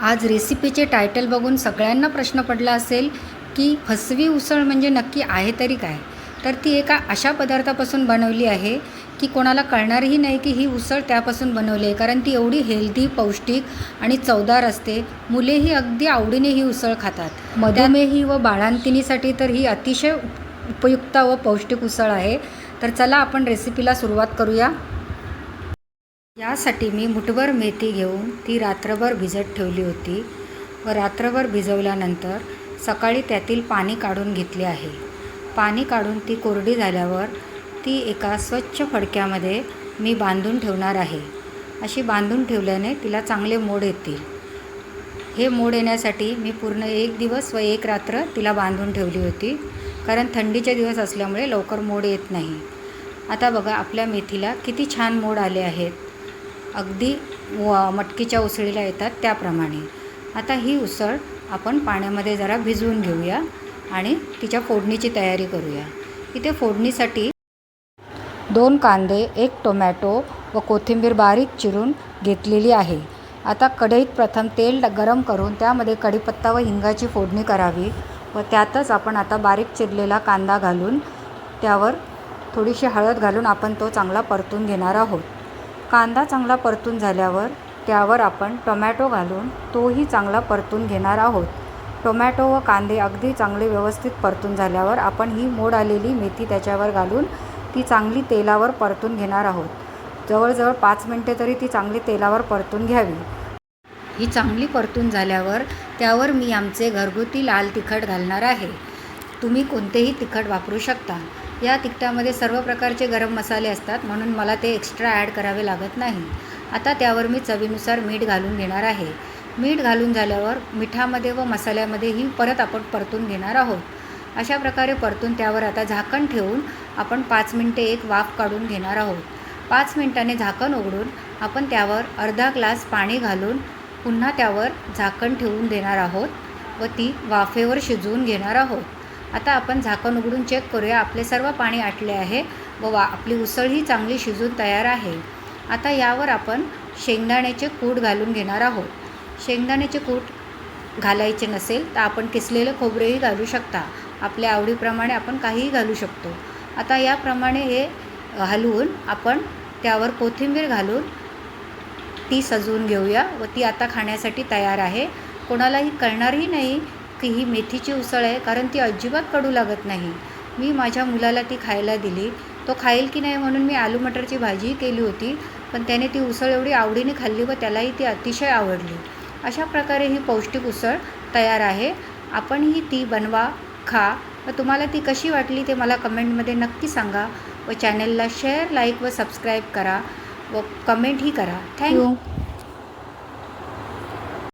आज रेसिपीचे टायटल बघून सगळ्यांना प्रश्न पडला असेल की फसवी उसळ म्हणजे नक्की आहे तरी काय? तर ती एका अशा पदार्थापासून बनवली आहे की कोणाला कळणारही नाही की ही उसळ त्यापासून बनवली आहे. कारण ती एवढी हेल्दी पौष्टिक आणि चवदार असते. मुलेही अगदी आवडीने ही उसळ खातात. मधुमेही व बाळांतिनीसाठी तर ही अतिशय उप- उपयुक्त व पौष्टिक उसळ आहे. तर चला आपण रेसिपीला सुरुवात करूया. यासाठी मी मुठभर मेथी घेऊन ती रात्रभर भिजत ठेवली होती व रात्रभर भिजवल्यानंतर सकाळी त्यातील पाणी काढून घेतले आहे. पाणी काढून ती कोरडी झाल्यावर ती एका स्वच्छ फडक्यामध्ये मी बांधून ठेवणार आहे. अशी बांधून ठेवल्याने तिला चांगले मोड येतील. हे मोड येण्यासाठी मी पूर्ण एक दिवस व एक रात्र तिला बांधून ठेवली होती कारण थंडीचे दिवस असल्यामुळे लवकर मोड येत नाही. आता बघा आपल्या मेथीला किती छान मोड आले आहेत. अगदी व मटकीच्या उसळीला येतात त्याप्रमाणे. आता ही उसळ आपण पाण्यामध्ये जरा भिजवून घेऊया आणि तिच्या फोडणीची तयारी करूया. इथे फोडणीसाठी दोन कांदे एक टोमॅटो व कोथिंबीर बारीक चिरून घेतलेली आहे. आता कढईत प्रथम तेल गरम करून त्यामध्ये कढीपत्ता व हिंगाची फोडणी करावी व त्यातच आपण आता बारीक चिरलेला कांदा घालून त्यावर थोडीशी हळद घालून आपण तो चांगला परतून घेणार आहोत. कांदा चांगला परतून झाल्यावर त्यावर आपण टोमॅटो घालून तोही चांगला परतून घेणार आहोत. टोमॅटो व कांदे अगदी चांगले व्यवस्थित परतून झाल्यावर आपण ही मोड आलेली मेथी त्याच्यावर घालून ती चांगली तेलावर परतून घेणार आहोत. जवळजवळ पाच मिनटे तरी ती चांगली तेलावर परतून घ्यावी. ही चांगली परतून झाल्यावर त्यावर मी आमचे घरगुती लाल तिखट घालणार आहे. तुम्ही कोणतेही तिखट वापरू शकता. या तिखटामध्ये सर्व प्रकारचे गरम मसाले असतात म्हणून मला ते एक्स्ट्रा ॲड करावे लागत नाही. आता त्यावर मी चवीनुसार मीठ घालून घेणार आहे. मीठ घालून झाल्यावर मिठामध्ये व मसाल्यामध्ये ही परत आपण परतून घेणार आहोत. अशा प्रकारे परतून त्यावर आता झाकण ठेवून आपण पाच मिनटे एक वाफ काढून घेणार आहोत. पाच मिनटाने झाकण उघडून आपण त्यावर अर्धा ग्लास पाणी घालून पुन्हा त्यावर झाकण ठेवून देणार आहोत व ती वाफेवर शिजवून घेणार आहोत. आता आपण झाकण उघडून चेक करूया. आपले सर्व पाणी आटले आहे. व वा आपली उसळ ही चांगली शिजून तयार आहे. आता यावर आपण शेंगदाण्याचे कूट घालून घेणार आहोत. शेंगदाण्याचे कूट घालायचे नसेल तर आपण किसलेलं खोबरेही घालू शकता. आपल्या आवडीप्रमाणे आपण काहीही घालू शकतो. आता याप्रमाणे हे हलवून आपण त्यावर कोथिंबीर घालून ती सजवून घेऊया व ती आता खाण्यासाठी तयार आहे. कोणालाही कळणारही नाही की ही मेथीची उसळ आहे कारण ती अजिबात कडू लागत नाही. मी माझ्या मुलाला ती खायला दिली. तो खाईल की नाही म्हणून मी आलू मटरची भाजीही केली होती पण त्याने ती उसळ एवढी आवडीने खाल्ली व त्यालाही ती अतिशय आवडली. अशा प्रकारे ही पौष्टिक उसळ तयार आहे. आपणही ती बनवा खा व तुम्हाला ती कशी वाटली ते मला कमेंटमध्ये नक्की सांगा व चॅनलला शेअर लाईक व सबस्क्राईब करा व कमेंटही करा. थँक्यू.